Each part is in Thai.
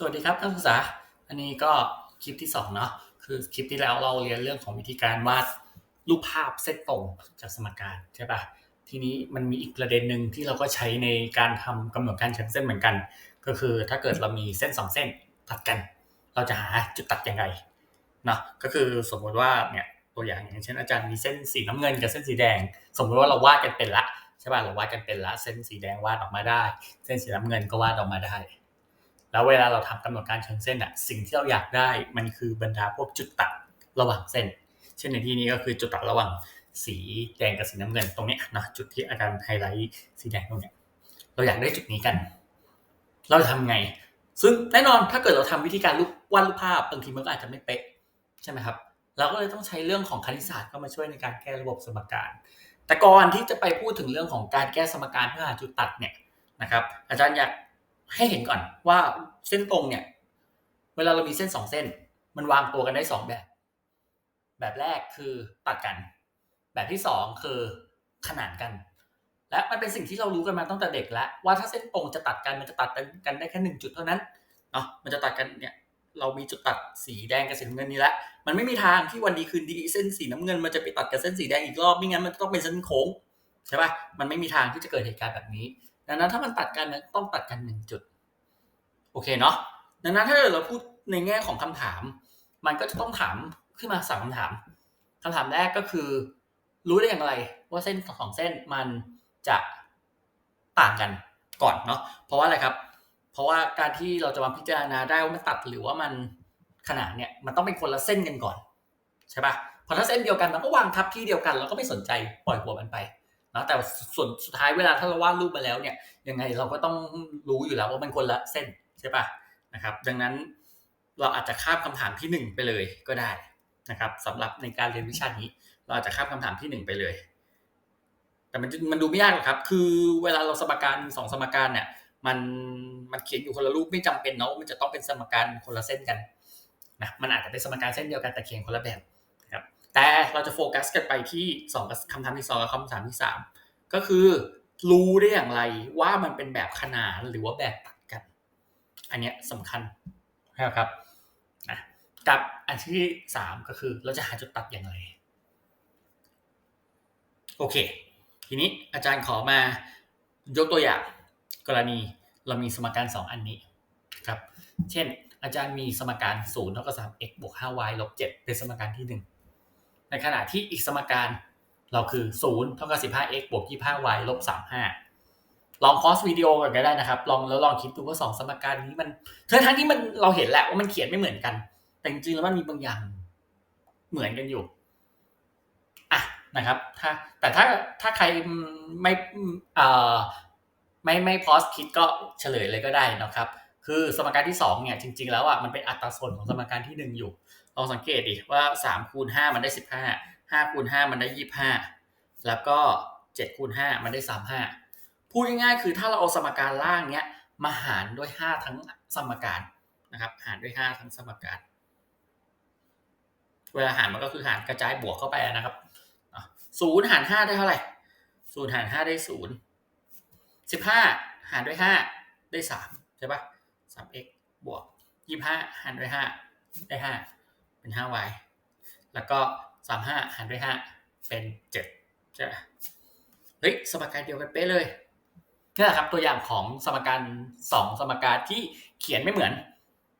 สวัสดีครับนักศึกษา อันนี้ก็คลิปที่สองเนาะ คือคลิปที่แล้วเราเรียนเรื่องของวิธีการวาดรูปภาพเส้นตรงจากสมการใช่ปะทีนี้มันมีอีกประเด็นหนึ่งที่เราก็ใช้ในการทำกำหนดการเชิงเส้นเหมือนกัน ก็คือถ้าเกิดเรามีเส้นสองเส้นตัดกัน เราจะหาจุดตัดยังไงเนาะ ก็คือสมมติว่าเนี่ยตัวอย่างอย่างเช่นอาจารย์มีเส้นสีน้ำเงินกับเส้นสีแดง สมมติว่าเราวาดกันเป็นละใช่ป่ะเราวาดกันเป็นละเส้นสีแดงวาดออกมาได้ เส้นสีน้ำเงินก็วาดออกมาได้ แล้วเวลาเราทำกำหนดการเชิงเส้นอะสิ่งที่เราอยากได้มันคือบรรดาพวกจุดตัดระหว่างเส้น เช่นในที่นี้ก็คือจุดตัดระหว่างสีแดงกับสีน้ำเงินตรงนี้นะจุดที่อาจารย์ไฮไลท์สีแดงตรงเนี้ยเราอยากได้จุดนี้กัน เราจะทำไง ซึ่งแน่นอนถ้าเกิดเราทำวิธีการรูปวาดรูปภาพบางทีมันก็อาจจะไม่เป๊ะใช่ไหมครับ เราก็เลยต้องใช้เรื่องของคณิตศาสตร์เข้ามาช่วยในการแก้ระบบสมการ แต่ก่อนที่จะไปพูดถึงเรื่องของการแก้สมการเพื่อหาจุดตัดเนี่ยนะครับ อาจารย์อยาก ให้เห็นก่อนว่าเส้นตรงเนี่ย เวลาเรามีเส้นสองเส้น มันวางตัวกันได้สองแบบ แบบแรกคือตัดกัน แบบที่สองคือขนานกัน และมันเป็นสิ่งที่เรารู้กันมาตั้งแต่เด็กแล้วว่าถ้าเส้นตรงจะตัดกันมันจะตัดกันได้แค่หนึ่งจุดเท่านั้นเนาะมันจะตัดกันเนี่ยเรามีจุดตัดสีแดงกับสีน้ำเงินนี้แล้วมันไม่มีทางที่วันดีคืนดีเส้นสีน้ำเงินมันจะไปตัดกับเส้นสีแดงอีกรอบไม่งั้นมันต้องเป็นเส้นโค้งใช่ป่ะมันไม่มีทางที่จะเกิดเหตุการณ์แบบนี้ ดังนั้นถ้ามันตัดกันต้องตัดกันหนึ่งจุด โอเคเนาะดังนั้นถ้าเราพูดในแง่ของคำถาม มันก็จะต้องถามขึ้นมาสามคำถามคำถามแรกก็คือ รู้ได้อย่างไร ว่าเส้นสองเส้นมันจะต่างกันก่อนเนาะเพราะว่าอะไรครับ เพราะว่าการที่เราจะมาพิจารณาได้ว่ามันตัดหรือว่ามันขนาดเนี่ยมันต้องเป็นคนละเส้นกันก่อนใช่ปะพอถ้าเส้นเดียวกันมันก็วางทับที่เดียวกันเราก็ไม่สนใจปล่อยหัวมันไป นะแต่ส่วนสุดท้ายเวลาถ้าเราวาดรูปมาแล้วเนี่ยยังไงเราก็ต้องรู้อยู่แล้วว่ามันคนละเส้นใช่ปะนะครับ ดังนั้นเราอาจจะข้ามคำถามที่หนึ่งไปเลยก็ได้นะครับสำหรับในการเรียนวิชานี้ เราอาจจะข้ามคำถามที่หนึ่งไปเลย แต่มันมันดูไม่ยากหรอกครับ คือเวลาเราสมการสองสมการเนี่ยมันมันเขียนอยู่คนละรูปไม่จำเป็นเนาะมันจะต้องเป็นสมการคนละเส้นกันนะมันอาจจะเป็นสมการเส้นเดียวกันแต่เขียนคนละแบบ แต่เราจะโฟกัสกันไปที่สองคำถามที่สองกับคำถามที่สามก็คือรู้ได้อย่างไรว่ามันเป็นแบบขนานหรือว่าแบบตัดกัน อันเนี้ยสำคัญนะครับนะกับอันที่สามก็คือเราจะหาจุดตัดอย่างไร โอเค ทีนี้อาจารย์ขอมายกตัวอย่างกรณีเรามีสมการ 2 อันนี้ครับ เช่น อาจารย์มีสมการ0เท่ากับ 3x บวก 5y ลบ7เป็นสมการที่ 1 ในขณะที่อีกสมการเราคือ 0 เท่ากับ 15x บวก 25y ลบ 35 ลองคอสวิดีโอกันก็ได้นะครับ ลองแล้วลองคิดดูว่า 2 สมการนี้มันทั้งทั้งที่มันเราเห็นแหละว่ามันเขียนไม่เหมือนกัน แต่จริงๆแล้วมันมีบางอย่างเหมือนกันอยู่อะนะครับ ถ้าแต่ถ้าถ้าใครไม่เอ่อไม่ไม่พอสคิดก็เฉลยเลยก็ได้นะครับ คือสมการที่2เนี่ยจริง ๆ แล้วอะมันเป็นอัตราส่วนของสมการที่ 1 อยู่ ลองสังเกตดิว่า3คูณ5มันได้ 15 5คูณ5มันได้ 25 แล้วก็7คูณ5มันได้ 35 พูดง่ายๆคือถ้าเราเอาสมการล่างเนี้ยมาหารด้วย 5 ทั้งสมการนะครับหารด้วย 5 ทั้งสมการ เวลาหารมันก็คือหารกระจายบวกเข้าไปนะครับศูนย์หารห้าได้เท่าไหร่ศูนย์หารห้าได้ศูนย์สิบห้าหารด้วยห้าได้สามใช่ปะสาม x บวกยี่ห้าหารด้วยห้าได้ห้า เป็นห้า y แล้วก็สามห้าหารด้วยห้าเป็นเจ็ดใช่ไหมเฮ้ยสมการเดียวกันเป๊ะเลยนี่แหละครับตัวอย่างของสมการสองสมการที่เขียนไม่เหมือน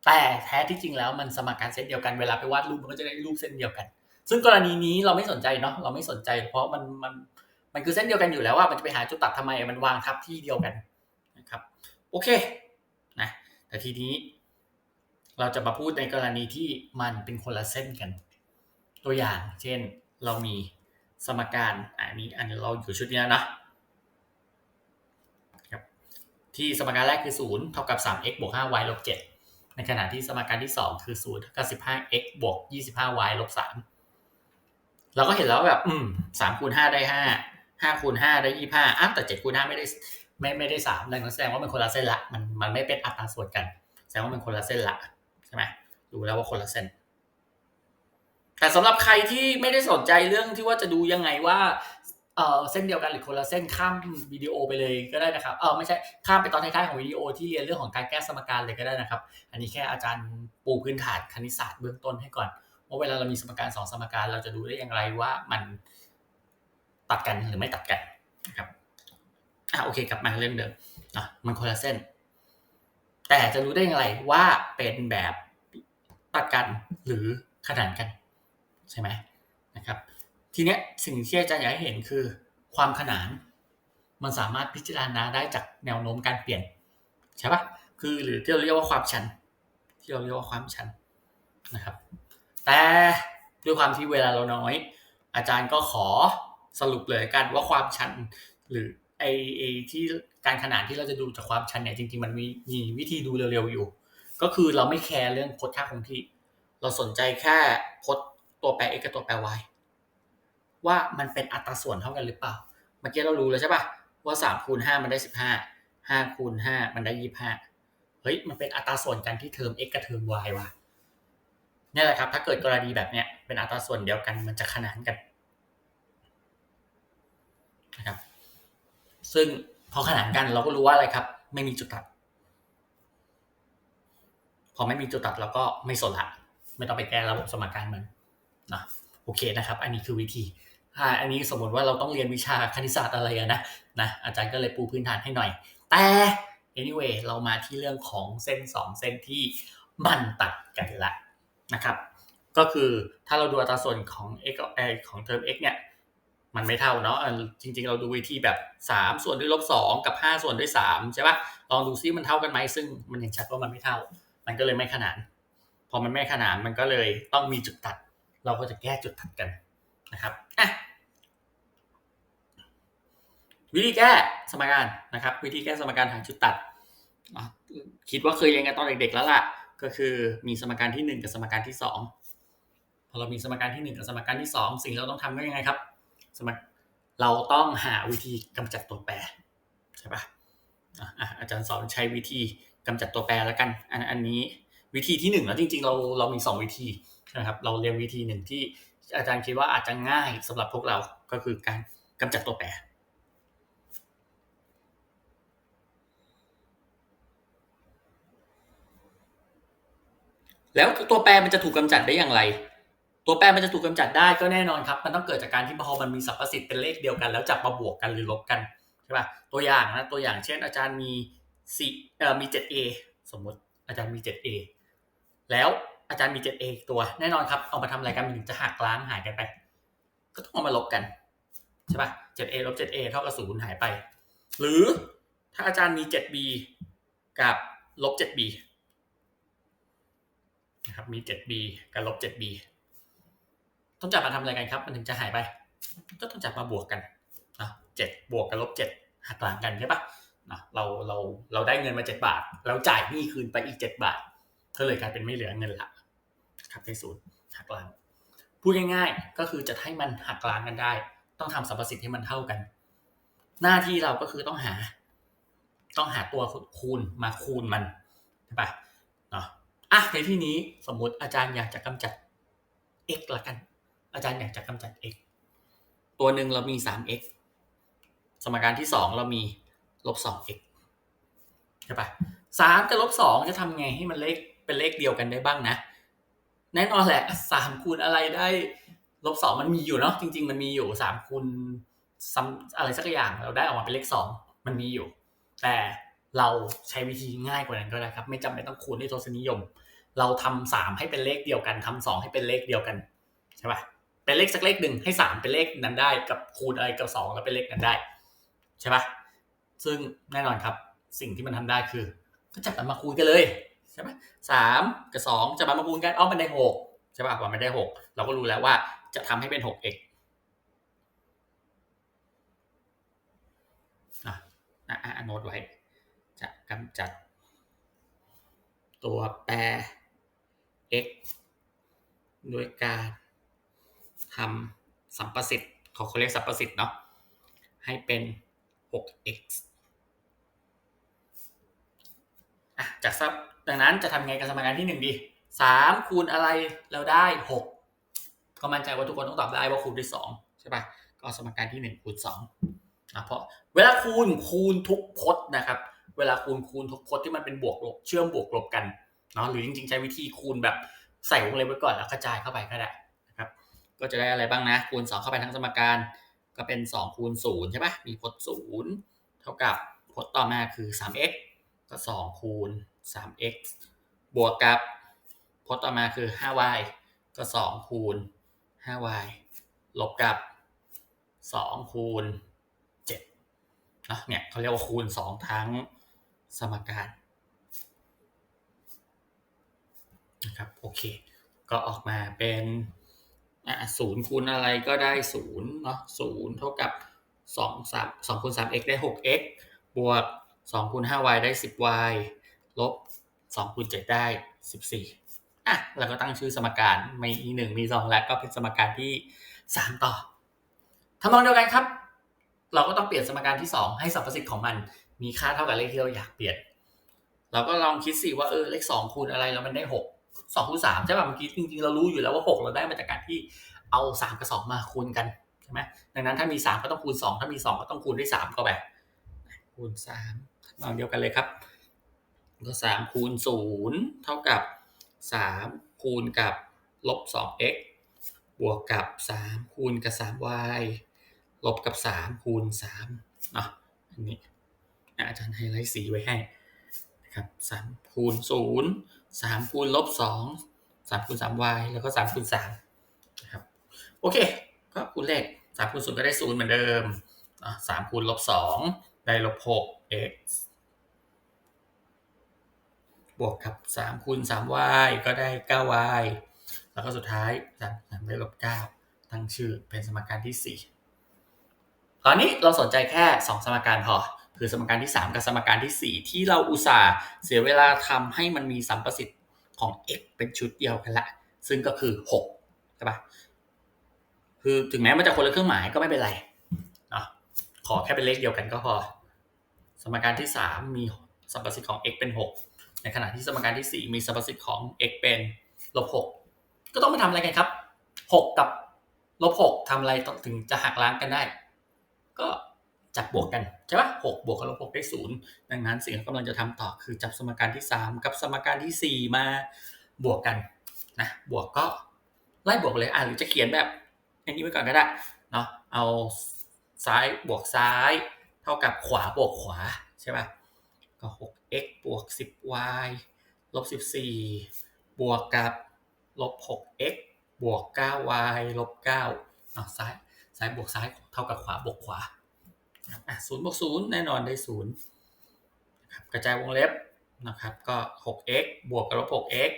แต่แท้ที่จริงแล้วมันสมการเส้นเดียวกันเวลาไปวาดรูปมันก็จะได้รูปเส้นเดียวกัน ซึ่งกรณีนี้เราไม่สนใจเนาะเราไม่สนใจ เพราะมันมันมันคือเส้นเดียวกันอยู่แล้วว่ามันจะไปหาจุดตัดทำไมมันวางทับที่เดียวกันนะครับโอเคนะแต่ทีนี้ เราจะมาพูดในกรณีที่มันเป็นคนละเส้นกัน ตัวอย่าง เช่น เรามีสมการอันนี้อันนี้เราอยู่ชุดนี้นะที่สมการแรกคือ 0 เท่ากับ 3x บวก 5y ลบ 7 ในขณะที่สมการที่ 2 คือ 0 เท่ากับ 15x บวก 25y ลบ 3 เราก็เห็นแล้วแบบ อืม3คูณ5ได้ 5 5คูณ5ได้ 25อ้าวแต่7คูณ5ไม่ได้ไม่ไม่ได้3ดังนั้นแสดงว่ามันคนละเส้นละ มันมันไม่เป็นอัตราส่วนกัน แสดงว่ามันคนละเส้นละ ใช่ไหมดูแล้วว่าคนละเส้น แต่สำหรับใครที่ไม่ได้สนใจเรื่องที่ว่าจะดูยังไงว่าเอ่อเส้นเดียวกันหรือคนละเส้นข้ามวิดีโอไปเลยก็ได้นะครับเออไม่ใช่ข้ามไปตอนท้ายๆของวิดีโอที่เรียนเรื่องของการแก้สมการเลยก็ได้นะครับ อันนี้แค่อาจารย์ปูพื้นฐานคณิตศาสตร์เบื้องต้นให้ก่อนว่าเวลาเรามีสมการสองสมการเราจะดูได้อย่างไรว่ามันตัดกันหรือไม่ตัดกันนะครับอะโอเคกลับมาเรื่องเดิมอะมันคนละเส้น แต่จะรู้ได้อย่างไรว่าเป็นแบบตัดกันหรือขนานกันใช่ไหมนะครับ ทีเนี้ยสิ่งที่อาจารย์อยากให้เห็นคือความขนาน มันสามารถพิจารณาได้จากแนวโน้มการเปลี่ยนใช่ปะคือหรือที่เราเรียกว่าความชัน ที่เราเรียกว่าความชันนะครับ แต่ด้วยความที่เวลาเราน้อย อาจารย์ก็ขอสรุปเลยกันว่าความชันหรือ ไอไอที่การขนานที่เราจะดูจากความชันเนี่ยจริง ๆ มันมีมีวิธีดูเร็วๆอยู่ ก็คือเราไม่แคร์เรื่องพจน์ค่าคงที่ เราสนใจแค่พจน์ตัวแปร x กับตัวแปร y ว่ามันเป็นอัตราส่วนเท่ากันหรือเปล่า เมื่อกี้เรารู้แล้วใช่ปะว่าสามคูณห้ามันได้สิบห้าห้าคูณห้ามันได้ยี่ห้าเฮ้ยมันเป็นอัตราส่วนกันที่เทอม x กับเทอม y ว่ะนี่แหละครับ ถ้าเกิดกรณีแบบเนี้ยเป็นอัตราส่วนเดียวกันมันจะขนานกันนะครับ ซึ่งพอขนานกันเราก็รู้ว่าอะไรครับ ไม่มีจุดตัด พอไม่มีจุดตัดเราก็ไม่สนละไม่ต้องไปแก้ระบบสมการมันนะโอเคนะครับ อันนี้คือวิธีอ่าอันนี้สมมติว่าเราต้องเรียนวิชาคณิตศาสตร์อะไรนะนะอาจารย์ก็เลยปูพื้นฐานให้หน่อย แต่ anyway เรามาที่เรื่องของเส้น 2 เส้นที่มันตัดกันละนะครับ ก็คือถ้าเราดูอัตราส่วนของ x เออของเทอม x เนี่ย มันไม่เท่าเนาะจริง ๆ เราดูวิธีแบบ 3 ส่วนด้วยลบ2กับ 5 ส่วนด้วย3ใช่ปะลองดูซิมันเท่ากันไหมซึ่งมันเห็นชัดว่ามันไม่เท่า มันก็เลยไม่ขนาน พอมันไม่ขนานมันก็เลยต้องมีจุดตัด เราก็จะแก้จุดตัดกันนะครับอะวิธีแก้สมการนะครับ วิธีแก้สมการหาจุดตัดคิดว่าเคยเรียนกันตอนเด็กๆแล้วล่ะ ก็คือมีสมการที่ 1 กับสมการที่2พอเรามีสมการที่ 1 กับสมการที่ 2 สิ่งที่เราต้องทำก็ยังไงครับ สมเราต้องหาวิธีกำจัดตัวแปรใช่ปะ่ะอาจารย์สอนใช้วิธีกำจัดตัวแปรแล้วกัน อันอันนี้วิธีที่หนึ่งแล้วจริงๆ เราเรามีสองวิธีนะครับ เราเรียนวิธีหนึ่งที่อาจารย์คิดว่าอาจจะง่ายสำหรับพวกเราก็คือการกำจัดตัวแปรแล้วตัวแปรมันจะถูกกำจัดได้อย่างไร ตัวแปรมันจะถูกกำจัดได้ก็แน่นอนครับ มันต้องเกิดจากการที่พอมันมีสรรพสิทธิ์เป็นเลขเดียวกัน แล้วจับมาบวกกันหรือลบกันใช่ป่ะตัวอย่างนะตัวอย่างเช่น อาจารย์มีสี่เอ่อมี 7a สมมติอาจารย์มี 7a แล้วอาจารย์มี 7a อีกตัวแน่นอนครับเอามาทำอะไรกันมันถึงจะหักล้างหายกันไป ก็ต้องเอามาลบกันใช่ป่ะ 7a ลบ 7a เท่ากับศูนย์หายไป หรือถ้าอาจารย์มี 7b กับลบ 7b นะครับมี 7b กับลบ 7b ต้องจับมาทำอะไรกันครับ มันถึงจะหายไป ก็ต้องจับมาบวกกันนะเจ็ดบวกกับลบเจ็ดหักหลังกันใช่ปะนะเราเราเราได้เงินมาเจ็ดบาท แล้วจ่ายหนี้คืนไปอีกเจ็ดบาทก็เลยกลายเป็นไม่เหลือเงินละครับในศูนย์หักล้างพูดง่ายๆ ก็คือจะให้มันหักล้างกันได้ ต้องทำสรรพสิทธิ์ให้มันเท่ากัน หน้าที่เราก็คือต้องหา ต้องหาตัวคูณมาคูณมันใช่ปะเนาะอะในที่นี้สมมติอาจารย์อยากจะกำจัด x ละกัน อาจารย์อยากจะกำจัด x ตัวหนึ่งเรามี 3x สมการที่ 2 เรามีลบ 2x ใช่ปะสามกับลบสองจะทำไงให้มันเลขเป็นเลขเดียวกันได้บ้างนะ แน่นอนแหละสามคูณอะไรได้ลบสองมันมีอยู่เนาะจริง ๆ มันมีอยู่สามคูณซัมอะไรสักอย่างเราได้ออกมาเป็นเลขสองมันมีอยู่ แต่เราใช้วิธีง่ายกว่านั้นก็ได้ครับ ไม่จำเป็นต้องคูณด้วยทศนิยม เราทำสามให้เป็นเลขเดียวกันทำสองให้เป็นเลขเดียวกันใช่ป่ะ เป็นเลขสักเลขหนึ่งให้สามเป็นเลขนั้นได้ กับคูณอะไรกับสองแล้วเป็นเลขนั้นได้ใช่ปะซึ่งแน่นอนครับสิ่งที่มันทำได้คือ ก็จับมันมาคูณกันเลยใช่ปะสามกับสองจับมันมาคูณกันอ้อมันได้หกใช่ปะพอมันได้หกเราก็รู้แล้วว่าจะทำให้เป็นหก x อะอะอะโน้ตไว้ จะกำจัด ตัวแปร x ด้วยการ ทำสัมประสิทธิ์เขาเขาเรียกสัมประสิทธิ์เนาะให้เป็น 6x อะจากซับดังนั้นจะทำไงกับสมการที่ 1 ดี 3 คูณอะไรแล้วได้ 6 ก็มั่นใจว่าทุกคนต้องตอบได้ว่าคูณด้วย2ใช่ปะก็สมการที่ 1 คูณ2นะเพราะเวลาคูณคูณทุกพจน์นะครับ เวลาคูณคูณทุกพจน์ที่มันเป็นบวกลบเชื่อมบวกลบกันเนาะหรือจริงๆ ใช้วิธีคูณแบบใส่วงเล็บไว้ก่อนแล้วกระจายเข้าไปก็ได้ ก็จะได้อะไรบ้างนะ คูณ 2 เข้าไปทั้งสมการ ก็เป็น2คูณ0ใช่ปะมีพจน์0เท่ากับพจน์ต่อมาคือ 3x ก็ 2 คูณ 3x บวกกับพจน์ต่อมาคือ 5y ก็ 2 คูณ 5y ลบกับ 2 คูณ7นะเนี่ยเขาเรียกว่าคูณ 2 ทั้งสมการนะครับโอเค ก็ออกมาเป็น อะศูนย์คูณอะไรก็ได้ศูนย์เนาะศูนย์เท่ากับสองสามสองคูณสาม x ได้หก x บวกสองคูณห้า y ได้สิบ y ลบสองคูณเจ็ดได้สิบสี่อะแล้วก็ตั้งชื่อสมการมีหนึ่งมีสองและก็เป็นสมการที่สามต่อทำนองเดียวกันครับ เราก็ต้องเปลี่ยนสมการที่สองให้สรรพสิ่งของมัน มีค่าเท่ากับเลขที่เราอยากเปลี่ยน เราก็ลองคิดสิว่าเออเลขสองคูณอะไรแล้วมันได้หก สองคูณสามใช่ป่ะเมื่อกี้จริงๆเรารู้อยู่แล้วว่าหกเราได้มาจากการที่เอาสามกับสองมาคูณกันใช่ไหมดังนั้นถ้ามีสามก็ต้องคูณสองถ้ามีสองก็ต้องคูณด้วยสามก็แบบคูณสามลองเดียวกันเลยครับก็สามคูณศูนย์เท่ากับสามคูณกับลบสอง x บวกกับสามคูณกับสาม y ลบกับสามคูณสามเนาะอันนี้อาจารย์ไฮไลท์สีไว้ให้นะครับสามคูณศูนย์ สามคูณลบสองสามคูณสาม y แล้วก็สามคูณสามนะครับโอเค ก็คูณเลขสามคูณศูนย์ก็ได้ศูนย์เหมือนเดิมสามคูณลบสองได้ลบหก x บวกกับสามคูณสาม y ก็ได้เก้า y แล้วก็สุดท้ายสามสามได้ลบเก้าตั้งชื่อเป็นสมการที่สี่ตอนนี้เราสนใจแค่สองสมการพอ คือสมการที่ 3 กับสมการที่ 4 ที่เราอุตส่าห์เสียเวลาทำให้มันมีสัมประสิทธิ์ของ x เป็นชุดเดียวกันละ ซึ่งก็คือ6ใช่ปะคือถึงแม้มันจะคนละเครื่องหมายก็ไม่เป็นไรเนาะขอแค่เป็นเลขเดียวกันก็พอ สมการที่ 3 มีสัมประสิทธิ์ของ x เป็น 6 ในขณะที่สมการที่ 4 มีสัมประสิทธิ์ของ x เป็นลบ6ก็ต้องไปทำอะไรกันครับ 6 กับลบ6ทำอะไรถึงจะหักล้างกันได้ ก็ จับบวกกันใช่ปะหกบวกกับลบหกได้ศูนย์ดังนั้นสิ่งที่กำลังจะทำต่อคือจับสมการที่ 3 กับสมการที่ 4 มาบวกกันนะบวกก็ไล่บวกเลยอะหรือจะเขียนแบบอันนี้ไว้ก่อนก็ได้เนาะเอาซ้ายบวกซ้าย เท่ากับขวาบวกขวาใช่ปะก็ 6x บวก 10y ลบ 14 บวกกับลบ 6x บวก 9y ลบ9เอาซ้ายซ้ายบวกซ้ายเท่ากับขวาบวกขวา ศูนย์บวกศูนย์แน่นอนได้ศูนย์กระจายวงเล็บนะครับก็ 6x บวกกับลบ 6x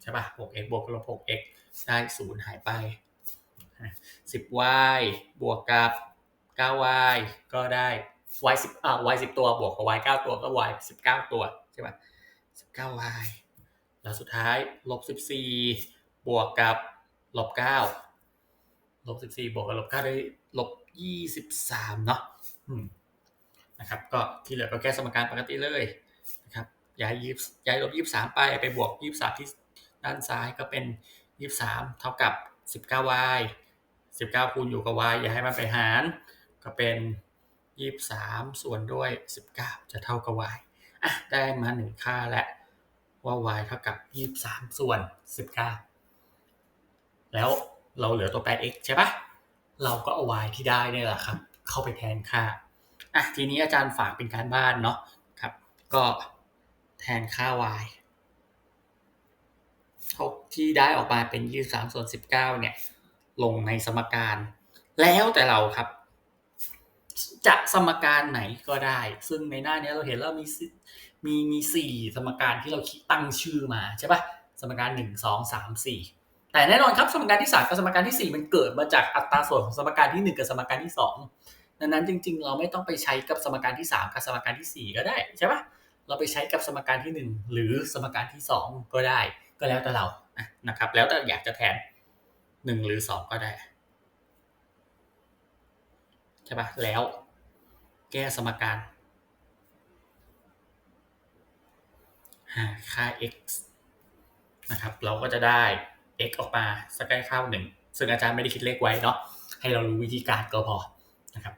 ใช่ป่ะ 6x บวกกับลบ 6x ได้ศูนย์หายไป 10y บวกกับ 9y ก็ได้ y 10อ่า y 10 ตัวบวกกับ y 9 ตัวก็ y 19 ตัวใช่ป่ะ 19y แล้วสุดท้ายลบ 14 บวกกับลบ 9 ลบ 14 บวกกับลบ 9 ได้ลบ 23 เนาะ นะครับก็ที่เหลือก็แก้สมการปกติเลยนะครับย้ายยีย้ายลบยี่สามไปไปบวกยี่สามที่ด้านซ้ายก็เป็นยี่สามเท่ากับสิบเก้า y สิบเก้าคูณอยู่กับ y อย่าให้มันไปหาร ก็เป็นยี่สามส่วนด้วยสิบเก้าจะเท่ากับ y อะได้มาหนึ่งค่าแล้วว่า y เท่ากับยี่สามส่วนสิบเก้าแล้วเราเหลือตัวแปร x ใช่ปะเราก็เอา y ที่ได้นี่แหละครับ เข้าไปแทนค่าอะทีนี้อาจารย์ฝากเป็นการบ้านเนาะครับ ก็แทนค่า y ที่ได้ออกมาเป็น 23ส่วน19 เนี่ย ลงในสมการ แล้วแต่เราครับ จะสมการไหนก็ได้ ซึ่งในหน้านี้เราเห็นแล้วมีมีมีสี่สมการที่เราตั้งชื่อมาใช่ปะสมการ1 2 3 4แต่แน่นอนครับสมการที่3กับสมการที่4มันเกิดมาจากอัตราส่วนของสมการที่1กับสมการที่2 ดังนั้นจริง ๆ เราไม่ต้องไปใช้กับสมการที่ 3 กับสมการที่ 4 ก็ได้ใช่ปะเราไปใช้กับสมการที่ 1 หรือสมการที่ 2 ก็ได้ ก็แล้วแต่เรานะครับ แล้วแต่อยากจะแทน 1 หรือ 2 ก็ได้ใช่ปะแล้วแก้สมการหาค่า x นะครับ เราก็จะได้ x ออกมาสักใกล้เข้าหนึ่งซึ่งอาจารย์ไม่ได้คิดเลขไว้เนาะให้เรารู้วิธีการก็พอนะครับ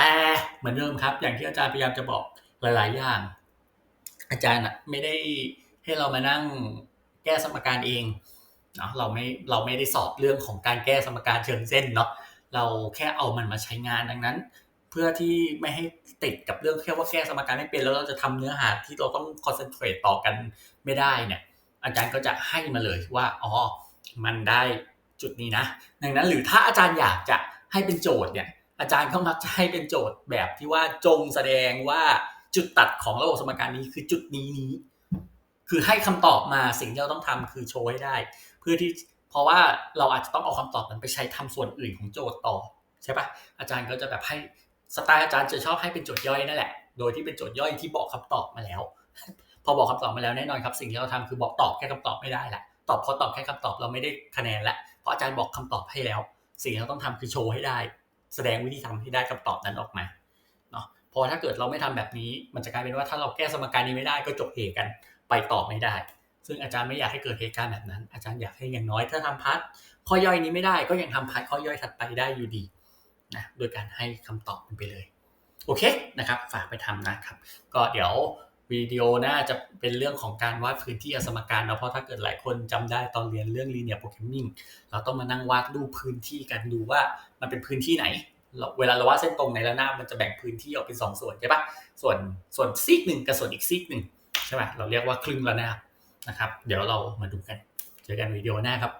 แต่เหมือนเดิมครับ อย่างที่อาจารย์พยายามจะบอกหลาย ๆ อย่าง อาจารย์ไม่ได้ให้เรามานั่งแก้สมการเองเนาะเราไม่เราไม่ได้สอบเรื่องของการแก้สมการเชิงเส้นเนาะเราแค่เอามันมาใช้งานดังนั้น เพื่อที่ไม่ให้ติดกับเรื่องแค่ว่าแก้สมการไม่เป็นแล้วเราจะทำเนื้อหาที่เราต้องคอนเซนเทรตต่อกันไม่ได้เนี่ยอาจารย์ก็จะให้มาเลยว่าอ๋อมันได้จุดนี้นะ ดังนั้นหรือถ้าอาจารย์อยากจะให้เป็นโจทย์เนี่ย อาจารย์ก็มักจะให้เป็นโจทย์แบบที่ว่าจงแสดงว่าจุดตัดของระบบสมการนี้คือจุดนี้นี้ คือให้คำตอบมาสิ่งที่เราต้องทำคือโชว์ให้ได้ เพื่อที่เพราะว่าเราอาจจะต้องเอาคำตอบนั้นไปใช้ทำส่วนอื่นของโจทย์ต่อใช่ปะอาจารย์ก็จะแบบให้สไตล์อาจารย์จะชอบให้เป็นโจทย์ย่อยนั่นแหละ โดยที่เป็นโจทย์ย่อยที่บอกคำตอบมาแล้ว พอบอกคำตอบมาแล้วแน่นอนครับ สิ่งที่เราทำคือบอกตอบแค่คำตอบไม่ได้แหละตอบพอตอบแค่คำตอบเราไม่ได้คะแนนละเพราะอาจารย์บอกคำตอบให้แล้ว สิ่งที่เราต้องทำคือโชว์ให้ได้ แสดงวิธีทำให้ได้คำตอบนั้นออกมาเนาะพอถ้าเกิดเราไม่ทำแบบนี้ มันจะกลายเป็นว่าถ้าเราแก้สมการนี้ไม่ได้ก็จบเหกันไปต่อไม่ได้ ซึ่งอาจารย์ไม่อยากให้เกิดเหตุการณ์แบบนั้น อาจารย์อยากให้อย่างน้อยถ้าทำพาร์ทข้อย่อยนี้ไม่ได้ก็ยังทำพาร์ทข้อย่อยถัดไปได้อยู่ดีนะโดยการให้คำตอบมันไปเลยโอเคนะครับ ฝากไปทำนะครับ ก็เดี๋ยว วิดีโอหน้าจะเป็นเรื่องของการวาดพื้นที่อสมการนะเพราะถ้าเกิดหลายคนจำได้ตอนเรียนเรื่อง linear programming เราต้องมานั่งวาดรูปพื้นที่กันดูว่ามันเป็นพื้นที่ไหน เวลาเราวาดเส้นตรงในระนาบมันจะแบ่งพื้นที่ออกเป็นสองส่วนใช่ปะส่วนส่วนซีกหนึ่งกับส่วนอีกซีกหนึ่งใช่ปะเราเรียกว่าครึ่งระนาบนะครับ เดี๋ยวเรามาดูกัน เจอกันวิดีโอหน้าครับ